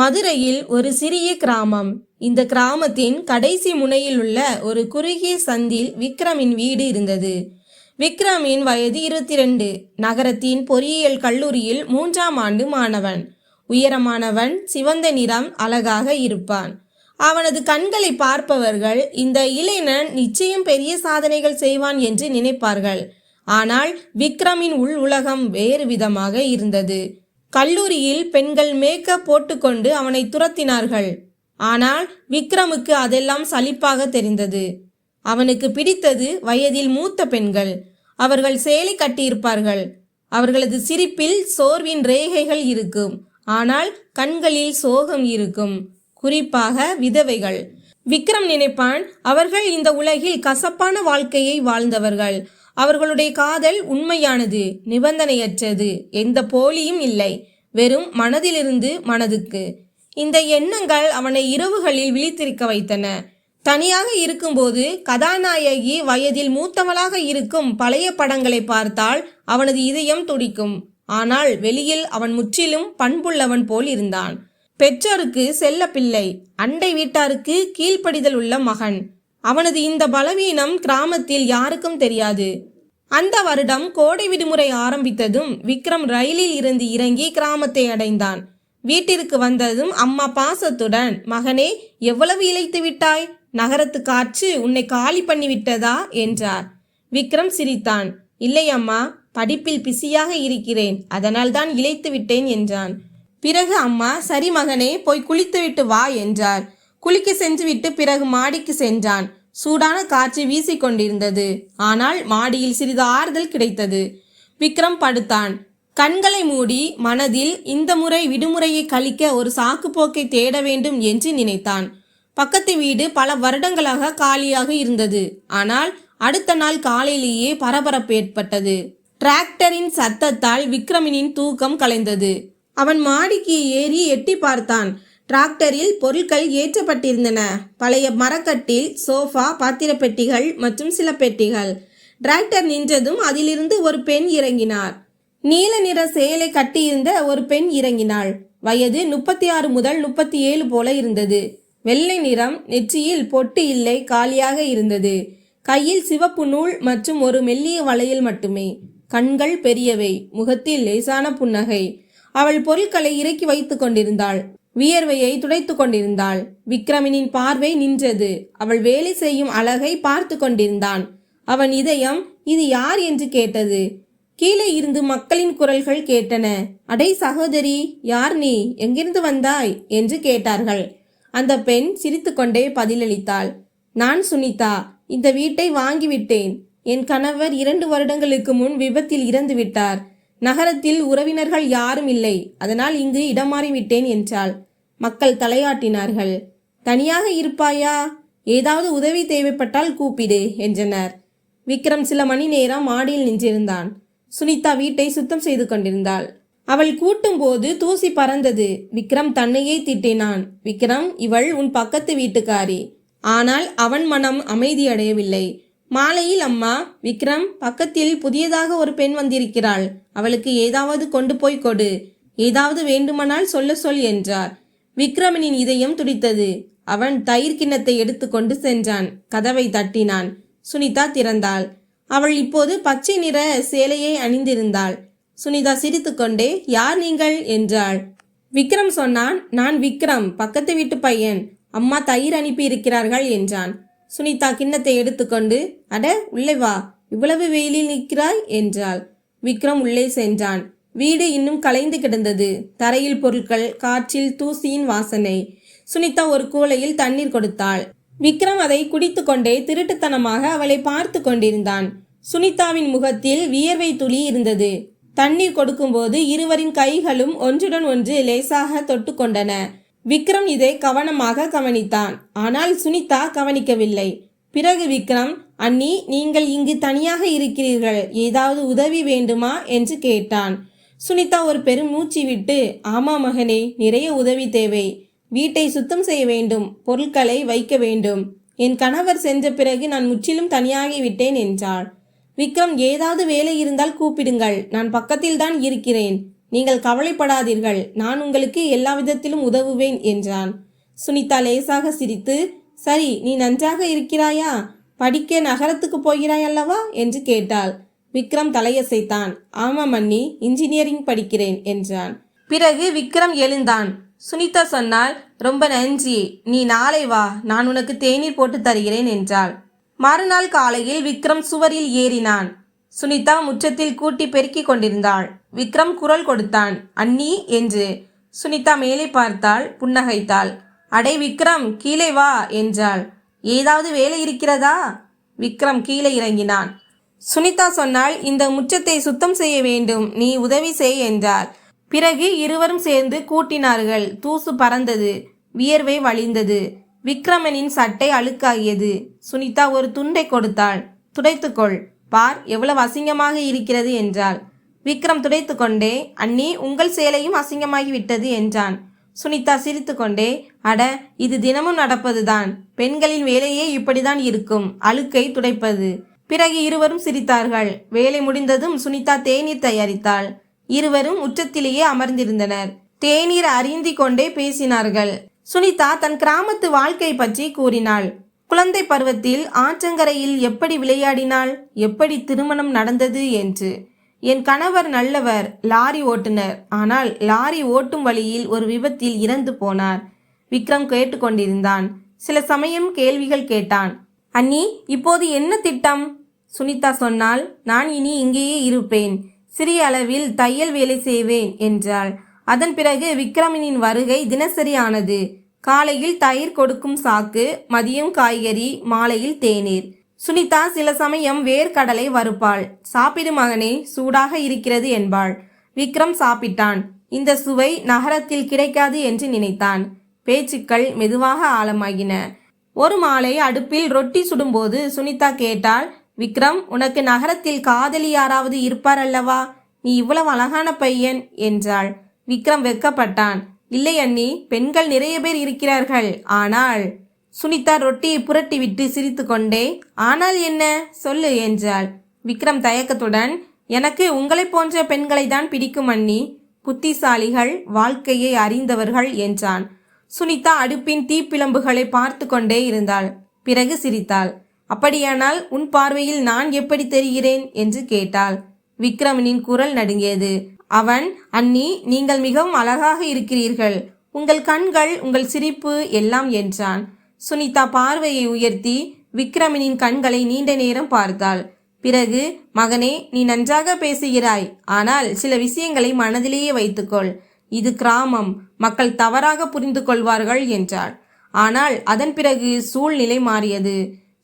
மதுரையில் ஒரு சிறிய கிராமம். இந்த கிராமத்தின் கடைசி முனையில் உள்ள ஒரு குறுகிய சந்தில் விக்ரமின் வீடு இருந்தது. விக்ரமின் வயது இருபத்தி ரெண்டு நகரத்தின் பொறியியல் கல்லூரியில் மூன்றாம் ஆண்டு மாணவன். உயரமானவன் சிவந்த நிறம் அழகாக இருப்பான். அவனது கண்களை பார்ப்பவர்கள் இந்த இளைஞன் நிச்சயம் பெரிய சாதனைகள் செய்வான் என்று நினைப்பார்கள். ஆனால் விக்ரமின் உள் உலகம் வேறு விதமாக இருந்தது. கல்லூரியில் பெண்கள் மேக்கப் போட்டுக்கொண்டு அவனை துரத்தினார்கள். ஆனால் விக்ரமுக்கு அதெல்லாம் சலிப்பாக தெரிந்தது. அவனுக்கு பிடித்தது வயதில் மூத்த பெண்கள். அவர்கள் சேலை கட்டியிருப்பார்கள். அவர்களது சிரிப்பில் சோர்வின் ரேகைகள் இருக்கும். ஆனால் கண்களில் சோகம் இருக்கும். குறிப்பாக விதவைகள். விக்ரம் நினைப்பான் அவர்கள் இந்த உலகில் கசப்பான வாழ்க்கையை வாழ்ந்தவர்கள். அவர்களுடைய காதல் உண்மையானது நிபந்தனையற்றது. எந்த போலியும் இல்லை. வெறும் மனதிலிருந்து மனதுக்கு. இந்த எண்ணங்கள் அவனை இரவுகளில் விழித்திருக்க வைத்தன. தனியாக இருக்கும்போது கதாநாயகி வயதில் மூத்தவளாக இருக்கும் பழைய படங்களை பார்த்தால் அவனது இதயம் துடிக்கும். ஆனால் வெளியில் அவன் முற்றிலும் பண்புள்ளவன் போல் இருந்தான். பெற்றோருக்கு செல்ல பிள்ளை அண்டை வீட்டாருக்கு கீழ்ப்படிதல் உள்ள மகன். அவனது இந்த பலவீனம் கிராமத்தில் யாருக்கும் தெரியாது. அந்த வருடம் கோடை விடுமுறை ஆரம்பித்ததும் விக்ரம் ரயிலில் இருந்து இறங்கி கிராமத்தை அடைந்தான். வீட்டிற்கு வந்ததும் அம்மா பாசத்துடன் மகனே எவ்வளவு இழைத்து விட்டாய்? நகரத்து காற்று உன்னை காலி பண்ணி விட்டதா என்றார். விக்ரம் சிரித்தான். இல்லை அம்மா படிப்பில் பிஸியாக இருக்கிறேன். அதனால் தான் இழைத்து விட்டேன் என்றான். பிறகு அம்மா சரி மகனே போய் குளித்துவிட்டு வா என்றார். குளிக்க சென்றுவிட்டு பிறகு மாடிக்கு சென்றான். சூடான காற்று வீசிக்கொண்டிருந்தது. ஆனால் மாடியில் சிறிது ஆறுதல் கிடைத்தது. விக்ரம் படுத்தான். கண்களை மூடி மனதில் இந்த முறை விடுமுறையை கழிக்க ஒரு சாக்குப்போக்கை தேட வேண்டும் என்று நினைத்தான். பக்கத்து வீடு பல வருடங்களாக காலியாக இருந்தது. ஆனால் அடுத்த நாள் காலையிலேயே பரபரப்பு ஏற்பட்டது. டிராக்டரின் சத்தத்தால் விக்ரமினின் தூக்கம் கலைந்தது. அவன் மாடிக்கு ஏறி எட்டி பார்த்தான். டிராக்டரில் பொருட்கள் ஏற்றப்பட்டிருந்தன. பழைய மரக்கட்டில் சோஃபா பாத்திரப்பெட்டிகள் மற்றும் சில பெட்டிகள். டிராக்டர் நின்றதும் அதிலிருந்து ஒரு பெண் இறங்கினார். நீல நிற சேலை கட்டியிருந்த ஒரு பெண் இறங்கினாள். வயது முப்பத்தி ஆறு முதல் முப்பத்தி ஏழு போல இருந்தது. வெள்ளை நிறம் நெற்றியில் பொட்டு இல்லை காலியாக இருந்தது. கையில் சிவப்பு நூல் மற்றும் ஒரு மெல்லிய வளையல் மட்டுமே. கண்கள் பெரியவை முகத்தில் லேசான புன்னகை. அவள் பொருட்களை இறக்கி வைத்துக் கொண்டிருந்தாள். வியர்வையை துடைத்து கொண்டிருந்தாள். விக்ரமினின் பார்வை நின்றது. அவள் வேலை செய்யும் அழகை பார்த்து கொண்டிருந்தான். அவன் இதயம் இது யார் என்று கேட்டது. கீழே இருந்து மக்களின் குரல்கள் கேட்டன. அடை சகோதரி யார் நீ? எங்கிருந்து வந்தாய்? என்று கேட்டார்கள். அந்த பெண் சிரித்துக்கொண்டே பதிலளித்தாள். நான் சுனிதா இந்த வீட்டை வாங்கிவிட்டேன். என் கணவர் இரண்டு வருடங்களுக்கு முன் விபத்தில் இறந்து விட்டார் நகரத்தில் உறவினர்கள் யாரும் இல்லை. அதனால் இங்கு இடம் மாறிவிட்டேன் என்றாள். மக்கள் தலையாட்டினார்கள். தனியாக இருப்பாயா? ஏதாவது உதவி தேவைப்பட்டால் கூப்பிடு என்றனர். விக்ரம் சில மணி நேரம் மாடியில் நின்றிருந்தான். சுனிதா வீட்டை சுத்தம் செய்து கொண்டிருந்தாள். அவள் கூட்டும் போது தூசி பறந்தது. விக்ரம் தன்னையே திட்டினான். விக்ரம் இவள் உன் பக்கத்து வீட்டுக்காரி. ஆனால் அவன் மனம் அமைதியடையவில்லை. மாலையில் அம்மா விக்ரம் பக்கத்தில் புதியதாக ஒரு பெண் வந்திருக்கிறாள். அவளுக்கு ஏதாவது கொண்டு போய் கொடு. ஏதாவது வேண்டுமானால் சொல்ல சொல் என்றார். விக்ரமனின் இதயம் துடித்தது. அவன் தயிர் கிண்ணத்தை எடுத்துக்கொண்டு சென்றான். கதவை தட்டினான். சுனிதா திறந்தாள். அவள் இப்போது பச்சை நிற சேலையை அணிந்திருந்தாள். சுனிதா சிரித்துக்கொண்டே யார் நீங்கள்? என்றாள். விக்ரம் சொன்னான் நான் விக்ரம் பக்கத்து வீட்டு பையன். அம்மா தயிர் அனுப்பி இருக்கிறார்கள் என்றான். சுனிதா கிண்ணத்தை எடுத்துக்கொண்டு அட உள்ளே வா இவ்வளவு வெயிலில் நிற்கிறாய்? என்றாள். விக்ரம் உள்ளே சென்றான். வீடு இன்னும் கலைந்து கிடந்தது. தரையில் பொருட்கள் காற்றில் தூசியின் வாசனை. சுனிதா ஒரு கூலையில் தண்ணீர் கொடுத்தாள். விக்ரம் அதை குடித்துக்கொண்டே திருட்டுத்தனமாக அவளை பார்த்து கொண்டிருந்தான். சுனிதாவின் முகத்தில் வியர்வை துளி இருந்தது. தண்ணீர் கொடுக்கும்போது இருவரின் கைகளும் ஒன்றுடன் ஒன்று லேசாக தொட்டுக்கொண்டன. விக்ரம் இதை கவனமாக கவனித்தான். ஆனால் சுனிதா கவனிக்கவில்லை. பிறகு விக்ரம் அண்ணி நீங்கள் இங்கு தனியாக இருக்கிறீர்கள். ஏதாவது உதவி வேண்டுமா? என்று கேட்டான். சுனிதா ஒரு பெரும் மூச்சு விட்டு ஆமா மகனே நிறைய உதவி தேவை. வீட்டை சுத்தம் செய்ய வேண்டும். பொருட்களை வைக்க வேண்டும். என் கணவர் சென்ற பிறகு நான் முற்றிலும் தனியாகி விட்டேன் என்றாள். விக்ரம் ஏதாவது வேலை இருந்தால் கூப்பிடுங்கள். நான் பக்கத்தில் தான் இருக்கிறேன். நீங்கள் கவலைப்படாதீர்கள் நான் உங்களுக்கு எல்லா விதத்திலும் உதவுவேன் என்றான். சுனிதா லேசாக சிரித்து சரி நீ நன்றாக இருக்கிறாயா? படிக்க நகரத்துக்கு போகிறாய் அல்லவா? என்று கேட்டாள். விக்ரம் தலையசைத்தான். ஆமாம் அண்ணி இன்ஜினியரிங் படிக்கிறேன் என்றான். பிறகு விக்ரம் எழுந்தான். சுனிதா சொன்னால் ரொம்ப நன்றி. நீ நாளை வா நான் உனக்கு தேநீர் போட்டு தருகிறேன் என்றாள். மறுநாள் காலையில் விக்ரம் சுவரில் ஏறினான். சுனிதா முற்றத்தில் கூட்டி பெருக்கிக் கொண்டிருந்தாள். விக்ரம் குரல் கொடுத்தான் அண்ணி என்று. சுனிதா மேலே பார்த்தாள் புன்னகைத்தாள். அடே விக்ரம் கீழே வா என்றாள். ஏதாவது வேலை இருக்கிறதா? விக்ரம் கீழே இறங்கினான். சுனிதா சொன்னால் இந்த முற்றத்தை சுத்தம் செய்ய வேண்டும் நீ உதவி செய் என்றார் பிறகு இருவரும் சேர்ந்து கூட்டினார்கள். தூசு பறந்தது வியர்வை வழிந்தது. விக்ரமனின் சட்டை அழுக்காகியது. சுனிதா ஒரு துண்டை கொடுத்தாள். துடைத்துக்கொள் பார் எவ்வளவு அசிங்கமாக இருக்கிறது என்றாள். விக்ரம் துடைத்துக்கொண்டே அண்ணி உங்கள் சேலையும் அசிங்கமாகி விட்டது என்றான். சுனிதா சிரித்துக்கொண்டே அட இது தினமும் நடப்பதுதான். பெண்களின் வேலையே இப்படிதான் இருக்கும். அழுக்கை துடைப்பது. பிறகு இருவரும் சிரித்தார்கள். வேலை முடிந்ததும் சுனிதா தேநீர் தயாரித்தாள். இருவரும் உச்சத்திலேயே அமர்ந்திருந்தனர். தேநீர் அறிந்தி கொண்டே பேசினார்கள். சுனிதா தன் கிராமத்து வாழ்க்கை பற்றி கூறினாள். குழந்தை பருவத்தில் ஆற்றங்கரையில் எப்படி விளையாடினாள்? எப்படி திருமணம் நடந்தது என்று. என் கணவர் நல்லவர் லாரி ஓட்டுனர் ஆனால் லாரி ஓட்டும் வழியில் ஒரு விபத்தில் இறந்து போனார். விக்ரம் கேட்டுக்கொண்டிருந்தான் சில சமயம் கேள்விகள் கேட்டான். அண்ணி இப்போது என்ன திட்டம்? சுனிதா சொன்னால் நான் இனி இங்கேயே இருப்பேன். சிறிய அளவில் தையல் வேலை செய்வேன் என்றாள். அதன் பிறகு விக்ரமனின் வருகை தினசரி ஆனது. காலையில் தயிர் கொடுக்கும் சாக்கு மதியம் காய்கறி மாலையில் தேநீர். சுனிதா சில சமயம் வேர்க்கடலை வறுப்பாள். சாப்பிடு மகனே சூடாக இருக்கிறது என்பாள். விக்ரம் சாப்பிட்டான். இந்த சுவை நகரத்தில் கிடைக்காது என்று நினைத்தான். பேச்சுக்கள் மெதுவாக ஆழமாகின. ஒரு மாலை அடுப்பில் ரொட்டி சுடும்போது சுனிதா கேட்டாள் விக்ரம் உனக்கு நகரத்தில் காதலி யாராவது இருப்பார் அல்லவா? நீ இவ்வளவு அழகான பையன் என்றாள். விக்ரம் வெக்கப்பட்டான் இல்லை அண்ணி பெண்கள் நிறைய பேர் இருக்கிறார்கள். ஆனால் சுனிதா ரொட்டியை புரட்டிவிட்டு சிரித்துக்கொண்டே ஆனால் என்ன? சொல்லு என்றாள். விக்ரம் தயக்கத்துடன் எனக்கு உங்களைப் போன்ற பெண்களை தான் பிடிக்கும் அண்ணி. புத்திசாலிகள் வாழ்க்கையை அறிந்தவர்கள் என்றான். சுனிதா அடுப்பின் தீப்பிழம்புகளை பார்த்து கொண்டே இருந்தாள். பிறகு சிரித்தாள். அப்படியானால் உன் பார்வையில் நான் எப்படி தெரிகிறேன்? என்று கேட்டாள். விக்ரமனின் குரல் நடுங்கியது. அவன் அண்ணி நீங்கள் மிகவும் அழகாக இருக்கிறீர்கள். உங்கள் கண்கள் உங்கள் சிரிப்பு எல்லாம் என்றான். சுனிதா பார்வையை உயர்த்தி விக்ரமனின் கண்களை நீண்ட நேரம் பார்த்தாள். பிறகு மகனே நீ நன்றாக பேசுகிறாய். ஆனால் சில விஷயங்களை மனதிலேயே வைத்துக்கொள். இது கிராமம். மக்கள் தவறாக புரிந்து கொள்வார்கள் என்றாள். ஆனால் அதன் பிறகு சூழ்நிலை மாறியது.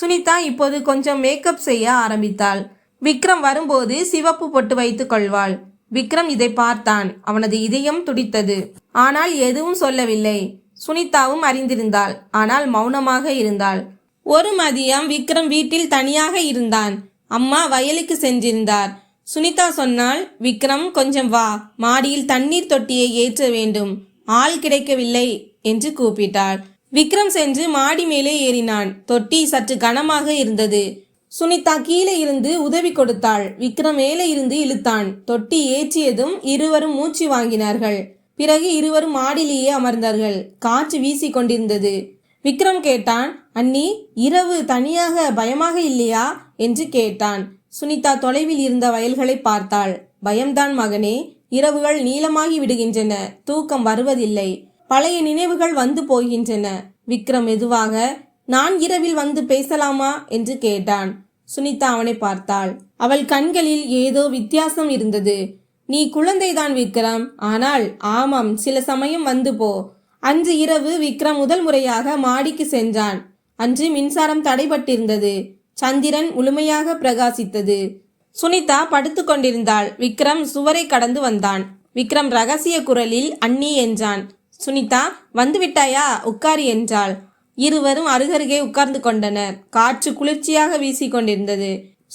சுனிதா இப்போது கொஞ்சம் மேக்கப் செய்ய ஆரம்பித்தாள். விக்ரம் வரும்போது சிவப்பு பொட்டு வைத்துக் கொள்வாள். விக்ரம் இதை பார்த்தான். அவனது இதயம் துடித்தது. ஆனால் எதுவும் சொல்லவில்லை. சுனிதாவும் அறிந்திருந்தாள். ஆனால் மௌனமாக இருந்தாள். ஒரு மதியம் விக்ரம் வீட்டில் தனியாக இருந்தான். அம்மா வயலுக்கு சென்றிருந்தார். சுனிதா சொன்னால் விக்ரம் கொஞ்சம் வா. மாடியில் தண்ணீர் தொட்டியை ஏற்ற வேண்டும். ஆள் கிடைக்கவில்லை என்று கூப்பிட்டாள். விக்ரம் சென்று மாடி மேலே ஏறினான். தொட்டி சற்று கனமாக இருந்தது. சுனிதா கீழே இருந்து உதவி கொடுத்தாள். விக்ரம் மேலே இருந்து இழுத்தான். தொட்டி ஏற்றியதும் இருவரும் மூச்சு வாங்கினார்கள். பிறகு இருவரும் மாடிலேயே அமர்ந்தார்கள். காற்று வீசி கொண்டிருந்தது. விக்ரம் கேட்டான் அண்ணி இரவு தனியாக பயமாக இல்லையா? என்று கேட்டான். சுனிதா தொலைவில் இருந்த வயல்களை பார்த்தாள். பயம்தான் மகனே இரவுகள் நீளமாகி விடுகின்றன. தூக்கம் வருவதில்லை. பழைய நினைவுகள் வந்து போகின்றன. விக்ரம் மெதுவாக நான் இரவில் வந்து பேசலாமா? என்று கேட்டான். சுனிதா அவனை பார்த்தாள். அவள் கண்களில் ஏதோ வித்தியாசம் இருந்தது. நீ குழந்தைதான் விக்ரம். ஆனால் ஆமாம் சில சமயம் வந்து போ. அன்று இரவு விக்ரம் முதல் முறையாக மாடிக்கு சென்றான். அன்று மின்சாரம் தடைபட்டிருந்தது. சந்திரன் முழுமையாக பிரகாசித்தது. சுனிதா படுத்து கொண்டிருந்தாள். விக்ரம் சுவரை கடந்து வந்தான். விக்ரம் ரகசிய குரலில் அண்ணி என்றான். சுனிதா வந்துவிட்டாயா? உட்காரி என்றாள். இருவரும் அருகருகே உட்கார்ந்து கொண்டனர். காற்று குளிர்ச்சியாக வீசிக்கொண்டிருந்தது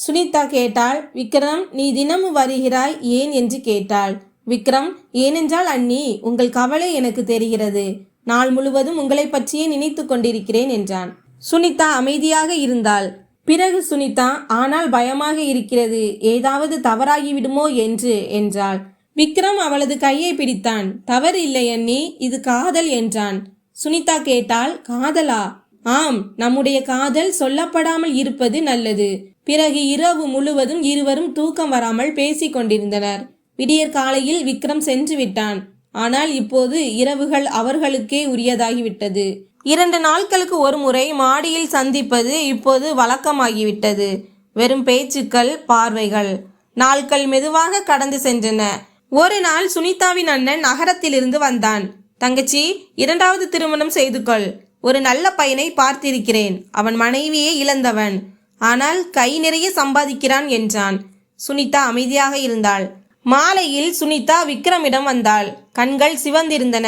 சுனிதா கேட்டாள் விக்ரம் நீ தினமும் வருகிறாய் ஏன்? என்று கேட்டாள். விக்ரம் ஏனென்றால் அண்ணி உங்கள் கவலை எனக்கு தெரிகிறது. நாள் முழுவதும் உங்களை பற்றியே நினைத்து கொண்டிருக்கிறேன் என்றான். சுனிதா அமைதியாக இருந்தாள். பிறகு சுனிதா ஆனால் பயமாக இருக்கிறது. ஏதாவது தவறாகிவிடுமோ என்று என்றாள். விக்ரம் அவளது கையை பிடித்தான். தவறு இல்லை அண்ணி. இது காதல் என்றான். சுனிதா கேட்டால் காதலா? ஆம் நம்முடைய காதல் சொல்லப்படாமல் இருப்பது நல்லது. பிறகு இரவு முழுவதும் இருவரும் தூக்கம் வராமல் பேசிக் கொண்டிருந்தனர். விடியற் காலையில் விக்ரம் சென்று விட்டான். ஆனால் இப்போது இரவுகள் அவர்களுக்கே உரியதாகிவிட்டது. இரண்டு நாட்களுக்கு ஒரு முறை மாடியில் சந்திப்பது இப்போது வழக்கமாகிவிட்டது. வெறும் பேச்சுக்கள் பார்வைகள். நாட்கள் மெதுவாக கடந்து சென்றன. ஒரு நாள் சுனிதாவின் அண்ணன் நகரத்திலிருந்து வந்தான். தங்கச்சி இரண்டாவது திருமணம் செய்து கொள். ஒரு நல்ல பையனை பார்த்திருக்கிறேன். அவன் மனைவியே இழந்தவன். ஆனால் கை நிறைய சம்பாதிக்கிறான் என்றான். சுனிதா அமைதியாக இருந்தாள். மாலையில் சுனிதா விக்ரமிடம் வந்தாள். கண்கள் சிவந்திருந்தன.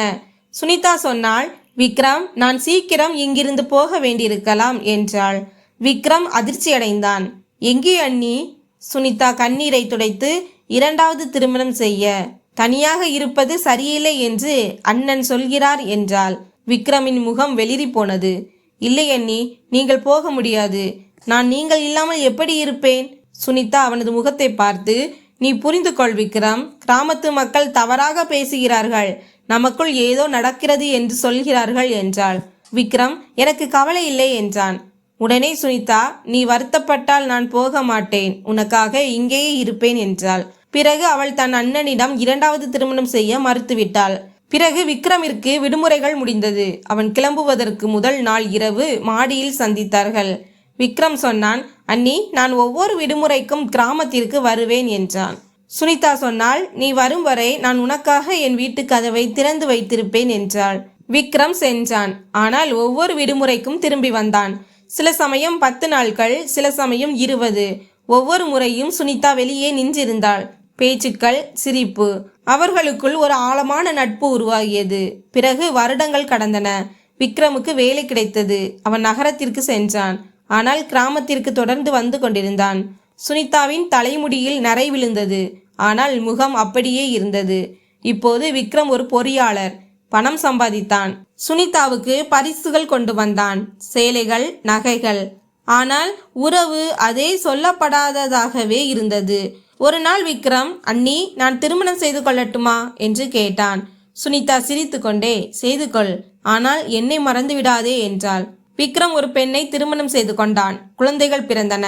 சுனிதா சொன்னாள் விக்ரம் நான் சீக்கிரம் இங்கிருந்து போக வேண்டியிருக்கலாம் என்றாள். விக்ரம் அதிர்ச்சியடைந்தான். எங்கே அண்ணி? சுனிதா கண்ணீரை துடைத்து இரண்டாவது திருமணம் செய்ய. தனியாக இருப்பது சரியில்லை என்று அண்ணன் சொல்கிறார் என்றால் விக்ரமின் முகம் வெளிரி போனது. இல்லை அண்ணி நீங்கள் போக முடியாது. நான் நீங்கள் இல்லாமல் எப்படி இருப்பேன்? சுனிதா அவனது முகத்தை பார்த்து நீ புரிந்து கொள் விக்ரம். கிராமத்து மக்கள் தவறாக பேசுகிறார்கள். நமக்குள் ஏதோ நடக்கிறது என்று சொல்கிறார்கள் என்றாள். விக்ரம் எனக்கு கவலை இல்லை என்றான். உடனே சுனிதா நீ வருத்தப்பட்டால் நான் போக மாட்டேன். உனக்காக இங்கேயே இருப்பேன் என்றாள். பிறகு அவள் தன் அண்ணனிடம் இரண்டாவது திருமணம் செய்ய மறுத்துவிட்டாள். பிறகு விக்ரமிற்கு விடுமுறைகள் முடிந்தது. அவன் கிளம்புவதற்கு முதல் நாள் இரவு மாடியில் சந்தித்தார்கள். விக்ரம் சொன்னான் அண்ணி நான் ஒவ்வொரு விடுமுறைக்கும் கிராமத்திற்கு வருவேன் என்றான். சுனிதா சொன்னாள் நீ வரும் வரை நான் உனக்காக என் வீட்டு கதவை திறந்து வைத்திருப்பேன் என்றாள். விக்ரம் சென்றான். ஆனால் ஒவ்வொரு விடுமுறைக்கும் திரும்பி வந்தான். சில சமயம் பத்து நாட்கள் சில சமயம் இருபது. ஒவ்வொரு முறையும் சுனிதா வெளியே நின்றிருந்தாள். பேச்சுக்கள் சிரிப்பு. அவர்களுக்குள் ஒரு ஆழமான நட்பு உருவாகியது. பிறகு வருடங்கள் கடந்தன. விக்ரமுக்கு வேலை கிடைத்தது. அவன் நகரத்திற்கு சென்றான். ஆனால் கிராமத்திற்கு தொடர்ந்து வந்து கொண்டிருந்தான். சுனிதாவின் தலைமுடியில் நரை விழுந்தது. ஆனால் முகம் அப்படியே இருந்தது. இப்போது விக்ரம் ஒரு பொறியாளர். பணம் சம்பாதித்தான். சுனிதாவுக்கு பரிசுகள் கொண்டு வந்தான். சேலைகள் நகைகள். ஆனால் உறவு அதே சொல்லப்படாததாகவே இருந்தது. ஒரு நாள் விக்ரம் அண்ணி நான் திருமணம் செய்து கொள்ளட்டுமா? என்று கேட்டான். சுனிதா சிரித்துக்கொண்டே செய்து கொள். ஆனால் என்னை மறந்து விடாதே என்றாள். விக்ரம் ஒரு பெண்ணை திருமணம் செய்து கொண்டான். குழந்தைகள் பிறந்தன.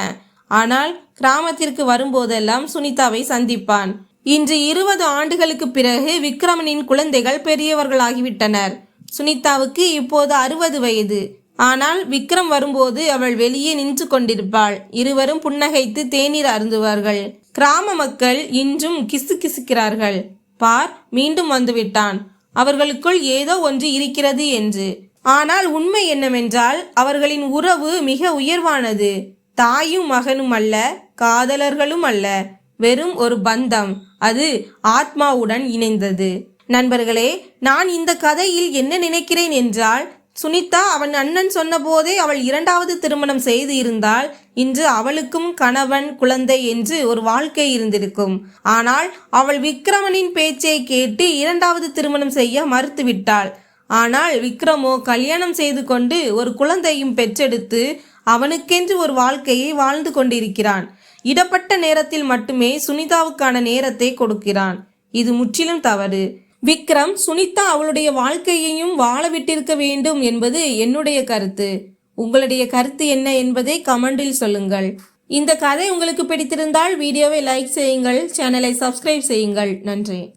ஆனால் கிராமத்திற்கு வரும்போதெல்லாம் சுனிதாவை சந்திப்பான். இன்று இருபது ஆண்டுகளுக்கு பிறகு விக்ரமனின் குழந்தைகள் பெரியவர்களாகிவிட்டனர். சுனிதாவுக்கு இப்போது அறுபது வயது. ஆனால் விக்ரம் வரும்போது அவள் வெளியே நின்று கொண்டிருப்பாள். இருவரும் புன்னகைத்து தேநீர் அருந்துவார்கள். கிராம மக்கள் இன்றும் கிசு கிசுக்கிறார்கள் பார் மீண்டும் வந்துவிட்டான். அவர்களுக்குள் ஏதோ ஒன்று இருக்கிறது என்று. ஆனால் உண்மை என்னவென்றால் அவர்களின் உறவு மிக உயர்வானது. தாயும் மகனும் அல்ல காதலர்களும் அல்ல. வெறும் ஒரு பந்தம். அது ஆத்மாவுடன் இணைந்தது. நண்பர்களே நான் இந்த கதையில் என்ன நினைக்கிறேன் என்றால் சுனிதா அவன் அண்ணன் சொன்னபோதே அவள் இரண்டாவது திருமணம் செய்து இருந்தால் இன்று அவளுக்கும் கணவன் குழந்தை என்று ஒரு வாழ்க்கை இருந்திருக்கும். ஆனால் அவள் விக்ரமனின் பேச்சை கேட்டு இரண்டாவது திருமணம் செய்ய மறுத்துவிட்டாள். ஆனால் விக்ரமோ கல்யாணம் செய்து கொண்டு ஒரு குழந்தையும் பெற்றெடுத்து அவனுக்கென்று ஒரு வாழ்க்கையை வாழ்ந்து கொண்டிருக்கிறான். இடப்பட்ட நேரத்தில் மட்டுமே சுனிதாவுக்கான நேரத்தை கொடுக்கிறான். இது முற்றிலும் தவறு. விக்ரம் சுனிதா அவளுடைய வாழ்க்கையையும் வாழ விட்டிருக்க வேண்டும் என்பது என்னுடைய கருத்து. உங்களுடைய கருத்து என்ன என்பதை கமெண்டில் சொல்லுங்கள். இந்த கதை உங்களுக்கு பிடித்திருந்தால் வீடியோவை லைக் செய்யுங்கள் சேனலை சப்ஸ்கிரைப் செய்யுங்கள். நன்றி.